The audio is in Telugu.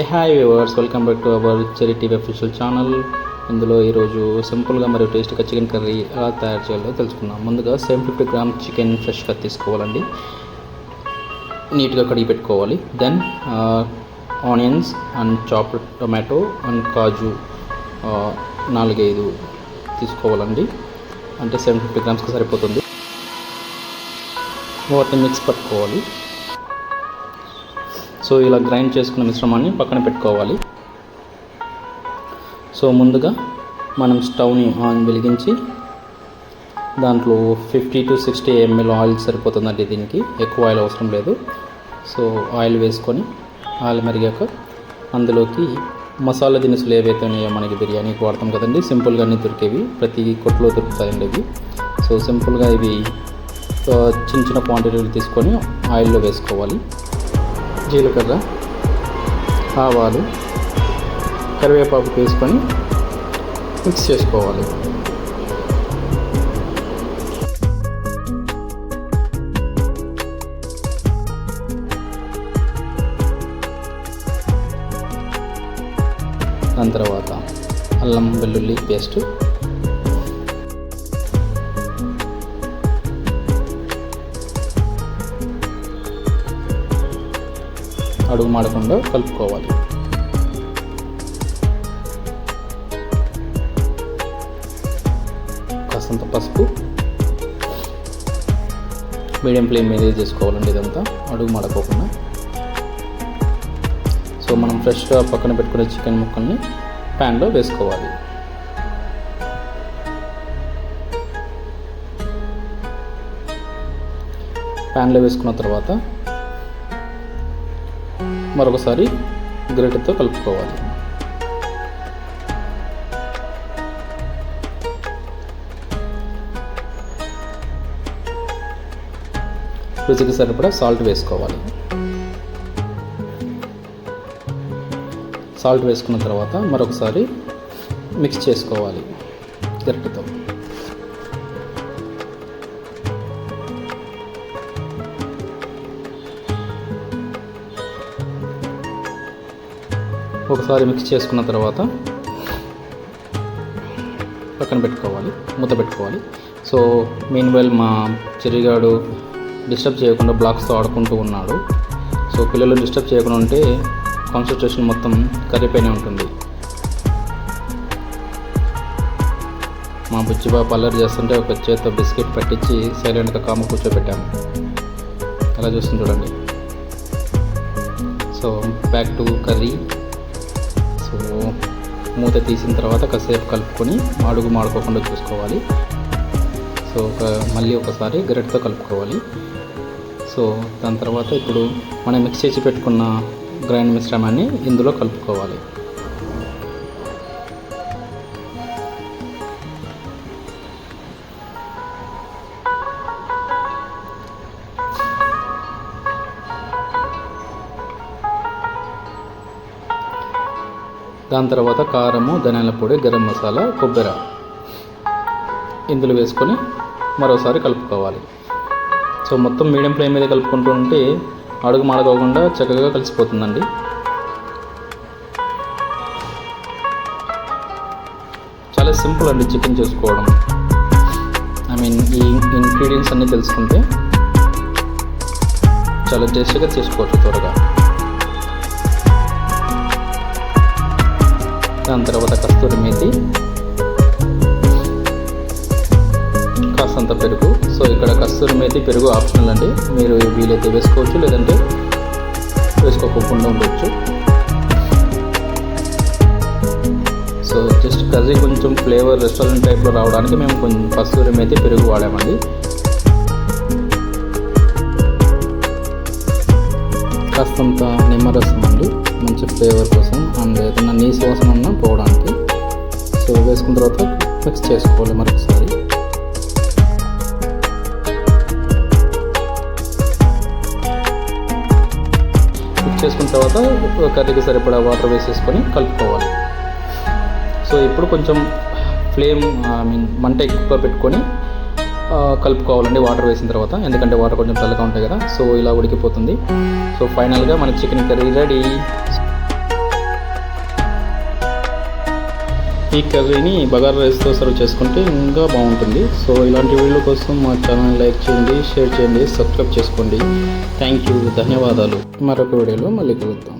Hey hi viewers welcome back to our cherry TV official channel. ఇందులో ఈరోజు సింపుల్గా మరియు టేస్ట్గా చికెన్ కర్రీ ఎలా తయారు చేయాలో తెలుసుకుందాం. ముందుగా సెవెన్ ఫిఫ్టీ గ్రామ్ చికెన్ ఫ్రెష్గా తీసుకోవాలండి. నీట్గా కడిగి పెట్టుకోవాలి. Then onions and chop tomato and కాజు నాలుగైదు తీసుకోవాలండి. అంటే సెవెన్ ఫిఫ్టీ గ్రామ్స్కి సరిపోతుంది. వాటిని మిక్స్ పట్టుకోవాలి. సో ఇలా గ్రైండ్ చేసుకున్న మిశ్రమాన్ని పక్కన పెట్టుకోవాలి. సో ముందుగా మనం స్టవ్ని ఆన్ వెలిగించి దాంట్లో fifty to sixty ML oil సరిపోతుందండి దీనికి. ఎక్కువ ఆయిల్ అవసరం లేదు. సో ఆయిల్ వేసుకొని ఆయిల్ మరిగాక అందులోకి మసాలా దినుసులు ఏవైతే ఉన్నాయో మనకి బిర్యానీకి వాడతాం కదండి సింపుల్గా అన్నీ దొరికేవి. ప్రతి కొట్లో దొరుకుతాయండి ఇవి సో సింపుల్గా ఇవి చిన్న చిన్న క్వాంటిటీలు తీసుకొని ఆయిల్లో వేసుకోవాలి. జీలకర్ర ఆవాలు కరివేపాకు వేసుకొని మిక్స్ చేసుకోవాలి. దాని తర్వాత అల్లం వెల్లుల్లి పేస్ట్ అడుగు మాడకుండా కలుపుకోవాలి. కాసంత పసుపు. మీడియం ఫ్లేమ్ మీద చేసుకోవాలండి ఇదంతా. అడుగు మాడకోకుండా. సో మనం ఫ్రెష్గా పక్కన పెట్టుకునే చికెన్ ముక్కల్ని ప్యాన్లో వేసుకోవాలి. ప్యాన్లో వేసుకున్న తర్వాత మరొకసారి గ్రేటర్తో కలుపుకోవాలి. రుచికి సరిపడా సాల్ట్ వేసుకోవాలి. సాల్ట్ వేసుకున్న తర్వాత మరొకసారి మిక్స్ చేసుకోవాలి. గరిటతో. ఒకసారి మిక్స్ చేసుకున్న తర్వాత పక్కన పెట్టుకోవాలి మూత పెట్టుకోవాలి. సో మెయిన్ వెల్ మా చెరిగాడు డిస్టర్బ్ చేయకుండా బ్లాక్స్తో ఆడుకుంటూ ఉన్నాడు. సో పిల్లలు డిస్టర్బ్ చేయకుండా ఉంటే కాన్సన్ట్రేషన్ మొత్తం కర్రీ పైనే ఉంటుంది. మా బుజ్జి బాబు అల్లరి చేస్తుంటే ఒక చేత్తో బిస్కెట్ పెట్టించి సైలెంట్గా కామ కూర్చోబెట్టాము. అలా చూస్తుంది చూడండి. So back to curry so మూత తీసిన తర్వాత కాసేపు కలుపుకొని అడుగు మాడుకోకుండా చూసుకోవాలి. సో ఒక మళ్ళీ ఒకసారి గరిటతో కలుపుకోవాలి. సో దాని తర్వాత ఇప్పుడు మనం మిక్స్ చేసి పెట్టుకున్న గ్రైండ్ మిశ్రమాన్ని ఇందులో కలుపుకోవాలి. దాని తర్వాత కారము ధనియాల పొడి గరం మసాలా కొబ్బరి ఇందులో వేసుకొని మరోసారి కలుపుకోవాలి. సో మొత్తం మీడియం ఫ్లేమ్ మీద కలుపుకుంటూ ఉంటే అడుగు మాడకోకుండా చక్కగా కలిసిపోతుందండి. చాలా సింపుల్ అండి చికెన్ చేసుకోవడం. ఐ మీన్ ఈ ఇంగ్రీడియంట్స్ అన్నీ తెలుసుకుంటే చాలా టేస్టీగా చేసుకోవచ్చు త్వరగా. దాని తర్వాత కస్తూరి మేతి కాసంత పెరుగు. సో ఇక్కడ కస్తూరి మేతి పెరుగు ఆప్షనల్ అండి. మీరు వీలైతే వేసుకోవచ్చు లేదంటే వేసుకోకుండా ఉండొచ్చు. సో జస్ట్ కర్రీ కొంచెం ఫ్లేవర్ రెస్టారెంట్ టైప్లో రావడానికి మేము కొంచెం కస్తూరి మేతి పెరుగు వాడామండి. కాస్తంత నిమ్మరసం అండి. మంచి ఫ్లేవర్ కోసం అండ్ ఏదైనా నీసు వాసన ఉన్నా పోవడానికి. సో వేసుకున్న తర్వాత మిక్స్ చేసుకోవాలి మరొకసారి. మిక్స్ చేసుకున్న తర్వాత కర్రీకి సరిపడా వాటర్ వేసేసుకొని కలుపుకోవాలి. సో ఇప్పుడు కొంచెం ఫ్లేమ్ ఐ మీన్ మంట ఎక్కువ పెట్టుకొని కలుపుకోవాలండి వాటర్ వేసిన తర్వాత. ఎందుకంటే వాటర్ కొంచెం చల్లగా ఉంటాయి కదా సో ఇలా ఉడికిపోతుంది. సో ఫైనల్గా మన చికెన్ కర్రీ రెడీ. ఈ కర్రీని బగారా రైస్తో సర్వ్ చేసుకుంటే ఇంకా బాగుంటుంది. సో ఇలాంటి వీడియో కోసం మా ఛానల్ లైక్ చేయండి షేర్ చేయండి సబ్స్క్రైబ్ చేసుకోండి. థ్యాంక్ యూ ధన్యవాదాలు. మరొక వీడియోలో మళ్ళీ కలుద్దాం.